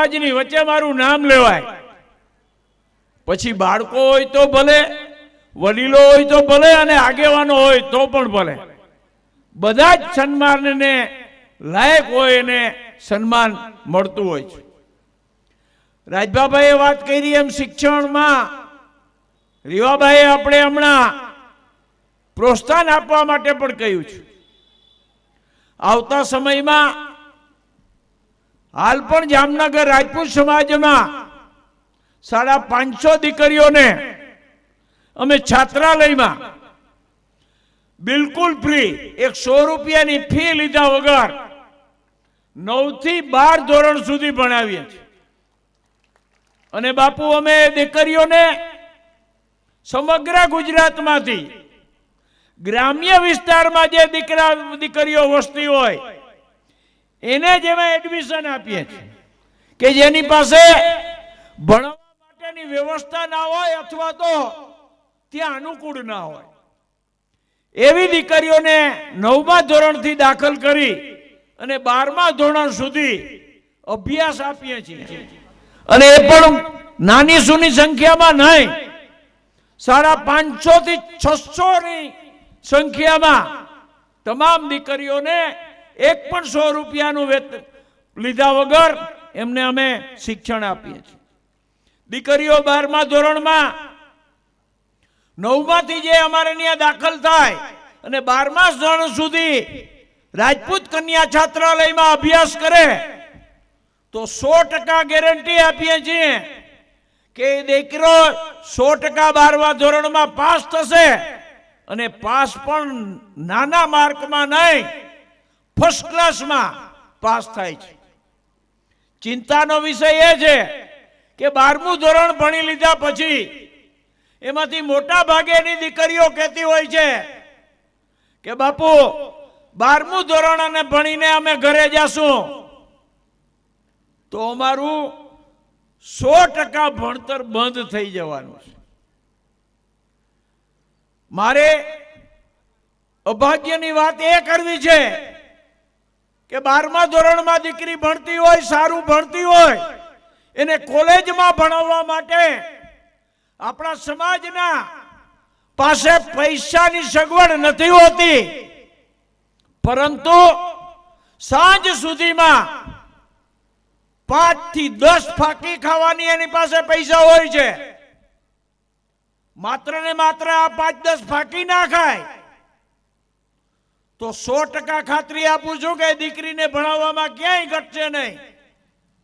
સમાજની વચ્ચે મારું નામ લેવાય. પછી બાળકો હોય તો ભલે, વડીલો હોય તો ભલે અને આગેવાનો હોય તો પણ ભલે. બધા જ સન્માનને લાયક હોય એને સન્માન મળતું હોય છે. રાજભાભાઈએ વાત કરી એમ શિક્ષણમાં. રીવાભાઈએ આપણે હમણાં પ્રોત્સાહન આપવા માટે પણ કહ્યું છે. આવતા સમયમાં હાલ પણ જામનગર રાજપૂત સમાજમાં સાડા પાંચસો દીકરીઓને અમે છાત્રાલયમાં બિલકુલ ફ્રી એક સો રૂપિયાની ફી લીધા વગર નવથી બાર ધોરણ સુધી ભણાવીએ છીએ. અને બાપુ, અમે દીકરીઓને સમગ્ર ગુજરાતમાંથી ગ્રામ્ય વિસ્તારમાં જે દીકરા, દીકરીઓ વસતી હોય એને જ એમાં એડમિશન આપીએ છીએ. કે જેની પાસે ભણવા માટેની વ્યવસ્થા ના હોય અથવા તો ત્યાં અનુકૂળ ના હોય. એવી દીકરીઓને નવમા ધોરણથી દાખલ કરી અને બારમા ધોરણ સુધી અભ્યાસ આપીએ છીએ. અને એ પણ નાની સૂની સંખ્યામાં નહીં. સાડા પાંચસો થી છસો ની સંખ્યામાં તમામ દીકરીઓને એક પણ સો રૂપિયાનું વેતન લીધા વગર એમને અમે શિક્ષણ આપીએ છીએ. દીકરીઓ બારમા ધોરણમાં નવમાંથી જે અમારે ત્યાં દાખલ થાય અને બારમા ધોરણ સુધી રાજપૂત કન્યા છાત્રાલયમાં અભ્યાસ કરે, તો સો ટકા ગેરંટી આપીએ છીએ કે દીકરો સો ટકા બારમા ધોરણમાં પાસ થશે અને પાસ પણ નાના માર્કમાં નહીં ફર્સ્ટ ક્લાસમાં પાસ થાય છે. ચિંતાનો વિષય એ છે કે બારમું ધોરણ ભણી લીધા પછી એમાંથી મોટા ભાગેની દીકરીઓ કહેતી હોય છે કે બાપુ, બારમું ધોરણ અને ભણીને અમે ઘરે જાશું તો અમારું સો ટકા ભણતર બંધ થઈ જવાનું છે. મારે અભાગ્યની વાત એ કરવી છે કે બારમા ધોરણમાં દીકરી ભણતી હોય, સારું ભણતી હોય, એને કોલેજમાં ભણાવવા માટે આપણા સમાજના પાસે પૈસાની સગવડ નથી હોતી. પરંતુ સાંજ સુધીમાં પાંચથી દસ ફાકી ખાવાની એની પાસે પૈસા હોય છે. માત્ર ને માત્ર આ પાંચ દસ ફાકી ના ખાય. તો સો ટકા ખાતરી આપું છું કે દીકરીને ભણાવવામાં ક્યાંય ઘટશે નહીં.